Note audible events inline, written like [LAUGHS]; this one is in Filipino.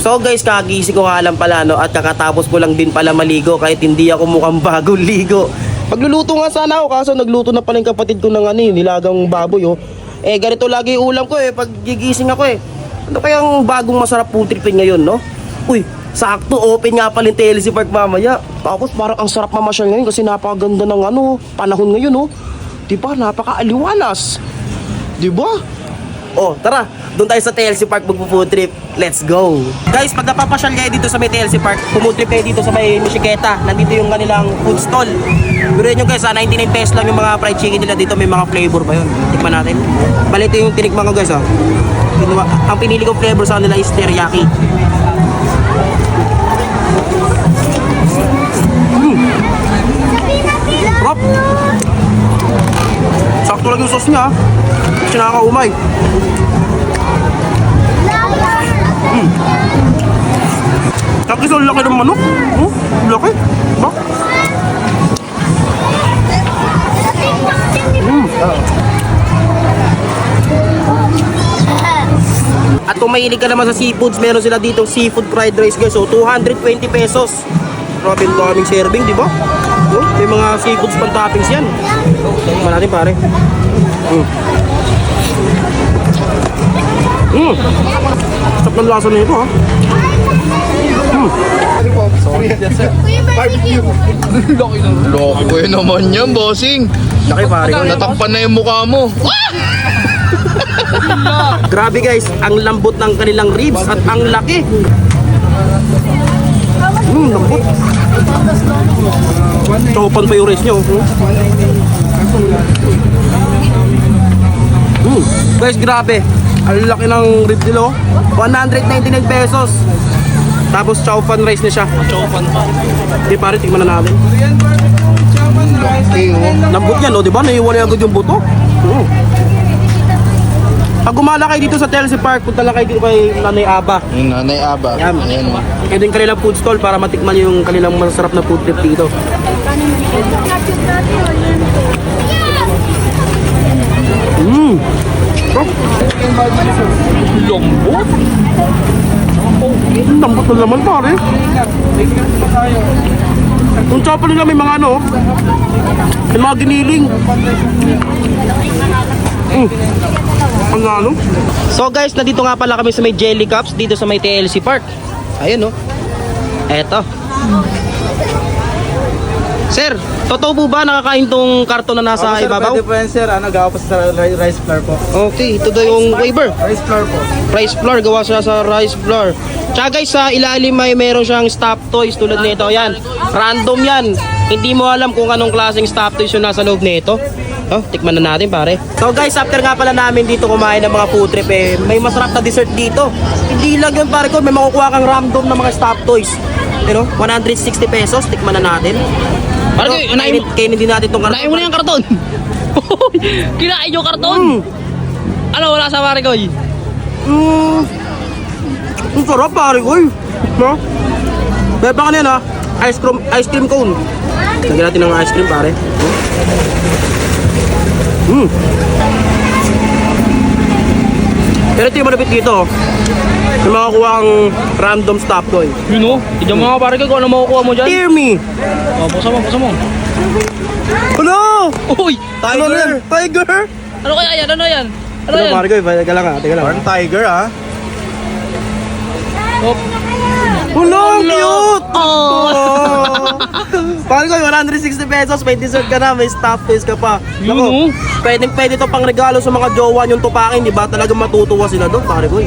So guys, kagising ko nga lang pala no at kakatapos ko lang din pala maligo kahit hindi ako mukhang [LAUGHS] bagong ligo. Magluluto nga sana ako kaso nagluto na pala yung kapatid ko ng ano, eh, nilagang baboy oh. Eh ganito lagi ulam ko eh pag gigising ako eh. Ano kayang bagong masarap food tripin ngayon no? Uy, sakto open nga pala yung TLC Park mamaya. Tapos parang ang sarap mamasyal ngayon kasi napakaganda ng ano, panahon ngayon oh. Di ba? Napaka-aliwalas. Di ba? Oh, tara. Doon tayo sa TLC Park magpo-food trip. Let's go. Guys, pag napapasyal kayo dito sa may TLC Park, food trip kayo dito sa may Michiketa. Nandito yung kanilang food stall. Pero nyo guys, ah, 99 pesos lang yung mga fried chicken nila dito. May mga flavor pa yun. Tikman natin. Bali, yung tinikman ko guys. Oh. Ang pinili kong flavor sa kanila is teriyaki. Prop! Sakto lang yung sauce niya. Ah. Kasi nakakaumay. Mm. Tapos ang laki ng manok. Oh, laki. Ba? Mm. At kung mahilig ka naman sa seafoods, meron sila dito seafood fried rice guys. So 220 pesos. Grabe ang daming serving, di ba? Oh, may mga seafoods pang toppings yan. Tingnan natin pare. Mm. Mm. Sarap ng lasa nito ha. Loko ko yun naman yan, bossing. Laki pare. Natakpan na yung mukha mo. Grabe guys, ang lambot ng kanilang ribs at ang laki. Mm, lambot. Chopan pa yung rice nyo. Mm. Mm. Guys, grabe. Ang laki ng rib nila. oh. 199 pesos. Tapos chow fan rice na siya. Chow fan pa. Di pare, tingnan na natin. Lambot yan, oh, di ba? Naiwala agad yung buto. Mm. Pag gumala kayo dito sa TLC Park, punta lang kayo dito kay Nanay Aba. Yung nanay Aba. Yan. Ayan. oh. Ito yung kanilang food stall para matikman yung kanilang masarap na food trip dito. Lambot? lambot na naman pare. Yung chopper nila may mga ano, may mga giniling. Mm. Ang ano? So guys, nandito nga pala kami sa may Jelly Cups dito sa may TLC Park. Ayun oh. Eto. Sir, totoo po ba nakakain tong karton na nasa Opo, sir, ibabaw? Pwede po yan sir, ano, gawa po sa ri- rice flour po. Okay, ito daw yung waiver. Rice flour po. Rice flour, gawa siya sa rice flour. Tsaka guys, sa ilalim may meron siyang stop toys tulad nito. Yan, random yan. Hindi mo alam kung anong klaseng stop toys yung nasa loob nito. Oh, tikman na natin pare. So guys, after nga pala namin dito kumain ng mga food trip eh, may masarap na dessert dito. Hindi lang yun pare ko, may makukuha kang random na mga stop toys. You know, 160 pesos, tikman na natin. Ko, Pero, unahin kainin, kainin din natin tong Kinain mo na yung karton. [LAUGHS] Kinain yung karton. Mm, Ano, wala sa pare ko. mm, ang sarap pare ko. No? Beba ka na yan ha. Ice cream, ice cream cone. Lagyan natin ng ice cream pare. Mm. Pero ito yung malapit dito. Oh. Yung makakuha ang random stop toy. Yun o. Tignan mo nga pare ko kung ano makukuha mo dyan. Hear me! Oh, buksan mo, buksan mo. Ano? Uy! Ano na yan? Tiger? Ano kaya yan? Ano yan? Ano Ano yan? pare ko? Teka lang ha. Teka lang. Parang tiger ah. Oh, Hello, cute! Oh! [LAUGHS] Pare ko, 160 pesos, may dessert ka na, may stop toys ka pa. Yun, oh. pwedeng pwede to pang regalo sa mga jowa yung tupakin, di ba? Talagang matutuwa sila doon, pare ko. eh.